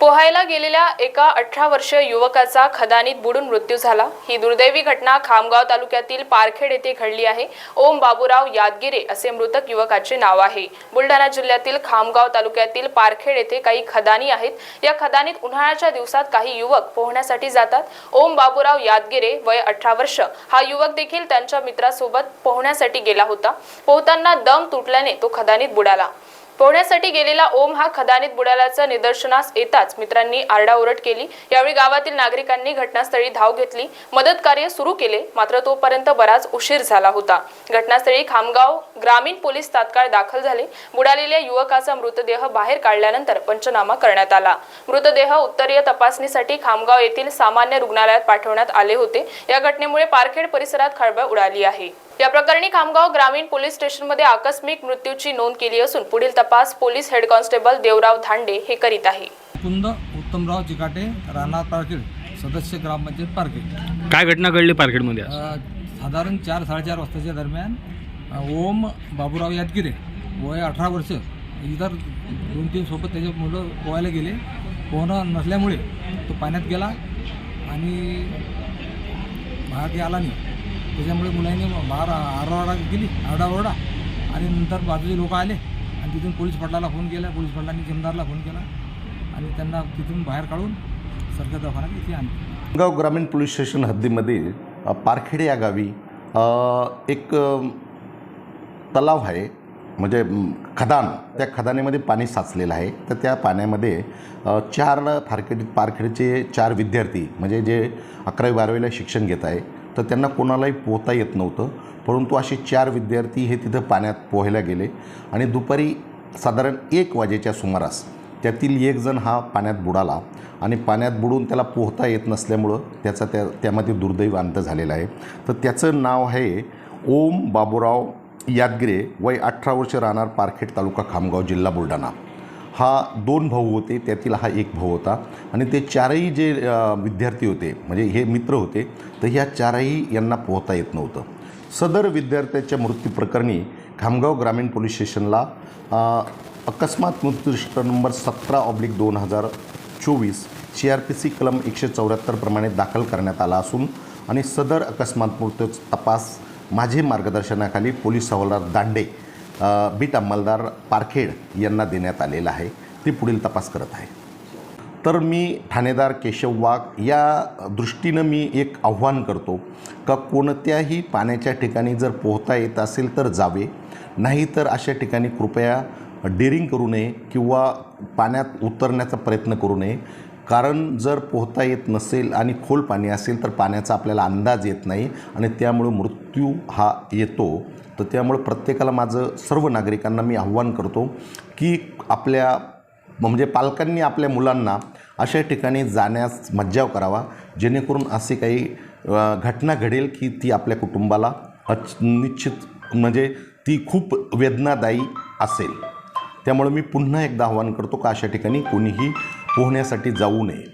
पोहायला गेलेल्या एका अठरा वर्षीय युवकाचा खदानीत बुडून मृत्यू झाला. ही दुर्दैवी घटना खामगाव तालुक्यातील पारखेड येथे घडली आहे. ओम बाबूराव यादगिरे असे मृतक युवकाचे नाव आहे. बुलढाणा जिल्ह्यातील खामगाव तालुक्यातील पारखेड येथे काही खदानी आहेत. या खदानीत उन्हाळ्याच्या दिवसात काही युवक पोहण्यासाठी जातात. ओम बाबूराव यादगिरे वय अठरा वर्ष. हा युवक देखील त्यांच्या मित्रासोबत पोहण्यासाठी गेला होता. पोहताना दम तुटल्याने तो खदानीत बुडाला. पोहण्यासाठी गेलेला ओम हा खदानीत बुडाल्याचं निदर्शनास येताच मित्रांनी आरडाओरड केली. यावेळी गावातील नागरिकांनी घटनास्थळी धाव घेतली. मदत कार्य सुरू केले. मात्र तोपर्यंत बराच उशीर झाला होता. घटनास्थळी खामगाव ग्रामीण पोलीस तात्काळ दाखल झाले. बुडालेल्या युवकाचा मृतदेह बाहेर काढल्यानंतर पंचनामा करण्यात आला. मृतदेह उत्तरीय तपासणीसाठी खामगाव येथील सामान्य रुग्णालयात पाठवण्यात आले होते. या घटनेमुळे पारखेड परिसरात खळबळ उडाली आहे. या प्रकरणी खामगाव ग्रामीण पोलीस स्टेशनमध्ये आकस्मिक मृत्यूची नोंद केली असून पुढील तपास police head constable Devrao Dhande हे करीत आहे. कुंद उत्तमराव चिकाटे राहणार पारखेड सदस्य ग्रामपंचायत पारखेड. काय घटना घडली पारखेडमध्ये साधारण चार साडेचार वाजताच्या दरम्यान ओम बाबूराव यादगिरे वय अठरा वर्ष इतर दोन तीन सोबत त्याचे मुलं पोहायला गेले. पोहणं नसल्यामुळे तो पाण्यात गेला आणि बाहेर आला नाही. त्याच्यामुळे मुलांनी बाहेर आरडाओरडा केली आरडाओरडा. आणि नंतर बाजूचे लोक आले आणि तिथून पोलीस पटलाला फोन केला पोलीस पटलांनी जिमदारला फोन केला आणि त्यांना तिथून बाहेर काढून सरकार दवाखान्यात इथे आणले. गाव ग्रामीण पोलीस स्टेशन हद्दीमध्ये पारखेडे या गावी एक तलाव आहे. म्हणजे खदान. त्या खदानेमध्ये पाणी साचलेलं आहे. तर त्या पाण्यामध्ये चार फारखेडी पारखेडचे चार विद्यार्थी म्हणजे जे अकरावी बारावीला शिक्षण घेत आहे तर त्यांना कोणालाही पोहता येत नव्हतं. परंतु असे चार विद्यार्थी हे तिथं पाण्यात पोहायला गेले आणि दुपारी साधारण एक वाजेच्या सुमारास त्यातील एकजण हा पाण्यात बुडाला आणि पाण्यात बुडून त्याला पोहता येत नसल्यामुळं त्याचा त्या त्यामध्ये दुर्दैव अंत झालेला आहे. तर त्याचं नाव आहे ओम बाबूराव यादगिरे. वय अठरा वर्ष राहणार पारखेड तालुका खामगाव जिल्हा बुलढाणा. हा दोन भाऊ होते त्यातील हा एक भाऊ होता. आणि ते चारही जे विद्यार्थी होते म्हणजे हे मित्र होते तर ह्या चारही यांना पोहता येत नव्हतं. सदर विद्यार्थ्याच्या मृत्यूप्रकरणी खामगाव ग्रामीण पोलीस स्टेशनला अकस्मात मृत्यूदृष्ट नंबर सतरा ऑब्लिक दोन हजार चोवीस सी आर पी सी कलम एकशे चौऱ्याहत्तरप्रमाणे दाखल करण्यात आला असून आणि सदर अकस्मात मृत्यू तपास माझे मार्गदर्शनाखाली पोलीस हवालदार दांडे बीट अंमलदार पारखेड यांना देण्यात आलेला आहे. ते पुढील तपास करत आहे. तर मी ठाणेदार केशव वाघ या दृष्टीनं मी एक आव्हान करतो का कोणत्याही पाण्याच्या ठिकाणी जर पोहता येत असेल तर जावे. नाहीतर अशा ठिकाणी कृपया डेरिंग करू नये किंवा पाण्यात उतरण्याचा प्रयत्न करू नये. कारण जर पोहता येत नसेल आणि खोल पाणी असेल तर पाण्याचा आपल्याला अंदाज येत नाही आणि त्यामुळे मृत्यू हा येतो. तर त्यामुळं प्रत्येकाला माझं सर्व नागरिकांना मी आव्हान करतो की आपल्या म्हणजे पालकांनी आपल्या मुलांना अशा ठिकाणी जाण्यास मज्जाव करावा जेणेकरून असे काही घटना घडेल की ती आपल्या कुटुंबाला अच निश्चित म्हणजे ती खूप वेदनादायी असेल. त्यामुळे मी पुन्हा एकदा आवाहन करतो का अशा ठिकाणी कोणीही पोहण्यासाठी जाऊ नये.